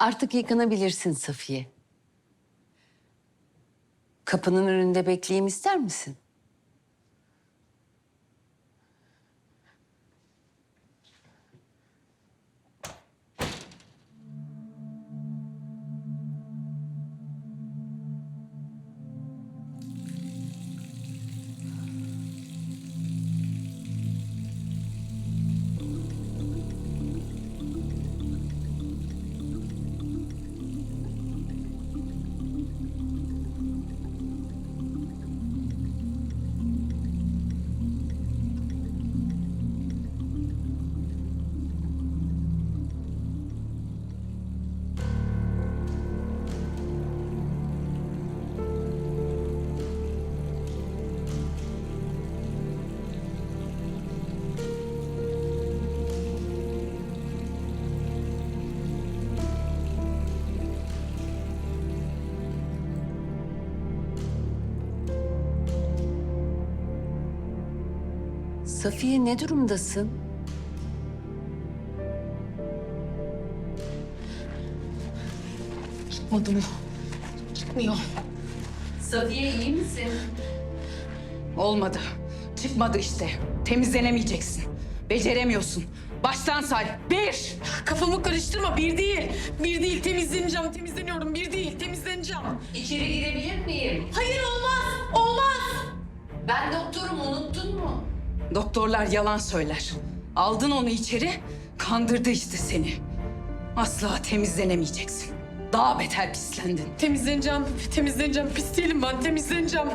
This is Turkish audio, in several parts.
Artık yıkanabilirsin Safiye. Kapının önünde bekleyeyim ister misin? Safiye ne durumdasın? Çıkmadı mı? Çıkmıyor. Safiye iyi misin? Olmadı. Çıkmadı işte. Temizlenemeyeceksin. Beceremiyorsun. Baştan say. Bir. Kafamı karıştırma. Bir değil. Bir değil. Temizleneceğim. Temizleniyorum. Bir değil. Temizleneceğim. İçeri girebilir miyim? Hayır olmaz. Olmaz. Ben doktorum unuttun mu? Doktorlar yalan söyler. Aldın onu içeri, kandırdı işte seni. Asla temizlenemeyeceksin. Daha beter pislendin. Temizleneceğim. Temizleneceğim. Pis değilim ben. Temizleneceğim.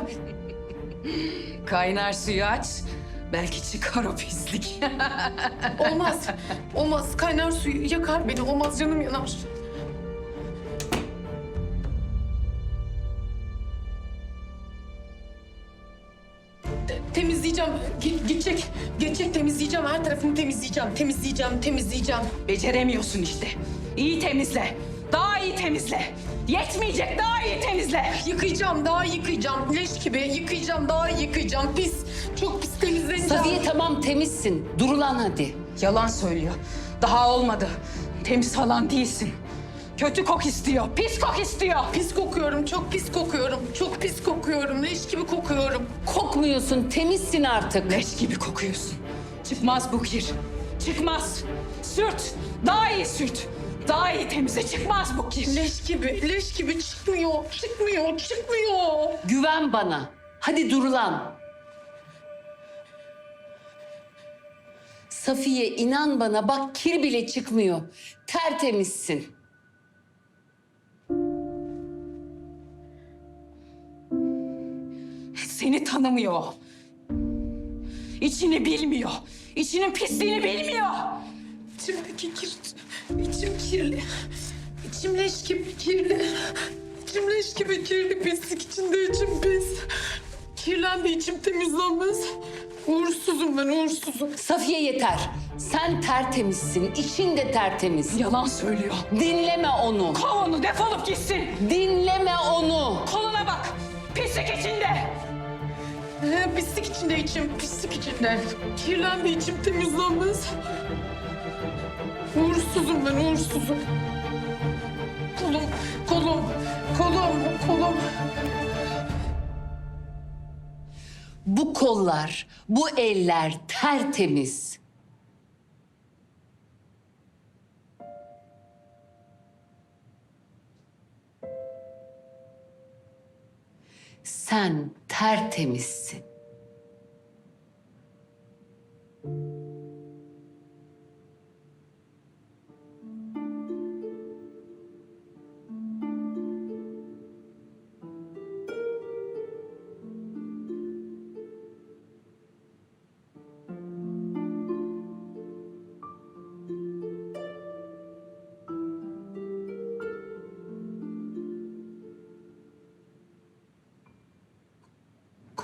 Kaynar suyu aç, belki çıkar o pislik. Olmaz. Olmaz. Kaynar suyu yakar beni. Olmaz. Canım yanar. Temizleyeceğim. Ge- geçecek. Geçecek temizleyeceğim. Her tarafını temizleyeceğim. Temizleyeceğim. Temizleyeceğim. Beceremiyorsun işte. İyi temizle. Daha iyi temizle. Yetmeyecek daha iyi temizle. Yıkayacağım. Daha yıkayacağım. Leş gibi yıkayacağım. Daha yıkayacağım. Pis. Çok pis temizleneceğim. Safiye tamam temizsin. Durulan hadi. Yalan söylüyor. Daha olmadı. Temiz falan değilsin. Kötü kok istiyor, pis kok istiyor. Pis kokuyorum, çok pis kokuyorum. Çok pis kokuyorum, leş gibi kokuyorum. Kokmuyorsun, temizsin artık. Leş gibi kokuyorsun. Çıkmaz bu kir. Çıkmaz. Sürt. Daha iyi sürt. Daha iyi temizle. Çıkmaz bu kir. Leş gibi, leş gibi çıkmıyor, çıkmıyor, çıkmıyor. Güven bana. Hadi durulan. Safiye inan bana bak kir bile çıkmıyor. Tertemizsin. Tanımıyor. İçini bilmiyor. İçinin pisliğini bilmiyor. İçimdeki kir, içim kirli. İçim leş gibi kirli. İçim leş gibi kirli, pislik içinde içim pis. Kirlendi içim temizlenmez. Uğursuzum ben, uğursuzum. Safiye yeter. Sen tertemizsin. için de tertemiz. Yalan söylüyor. Dinleme onu. Kov onu defolup gitsin. Dinleme onu. Koluna bak. Pislik içinde. He, pislik içinde içim, pislik içinde. Kirlendi içim temizlenmez. Uğursuzum ben, uğursuzum. Kolum, kolum, kolum, kolum. Bu kollar, bu eller tertemiz. Sen tertemizsin.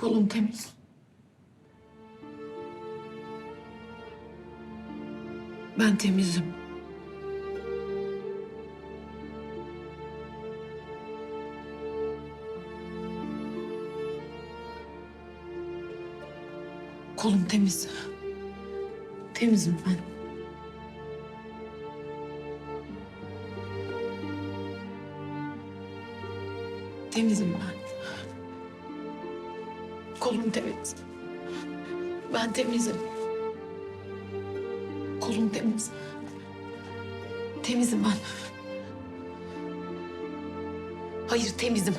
Kolum temiz. Ben temizim. Kolum temiz. Temizim ben. Temizim ben. Kolum temiz. Ben temizim. Kolum temiz. Temizim ben. Hayır temizim.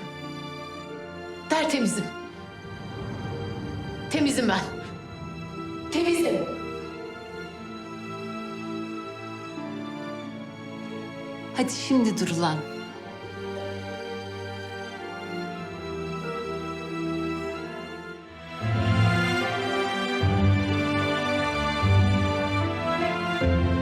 Tertemizim. Temizim ben. Temizim. Hadi şimdi dur ulan. Bye.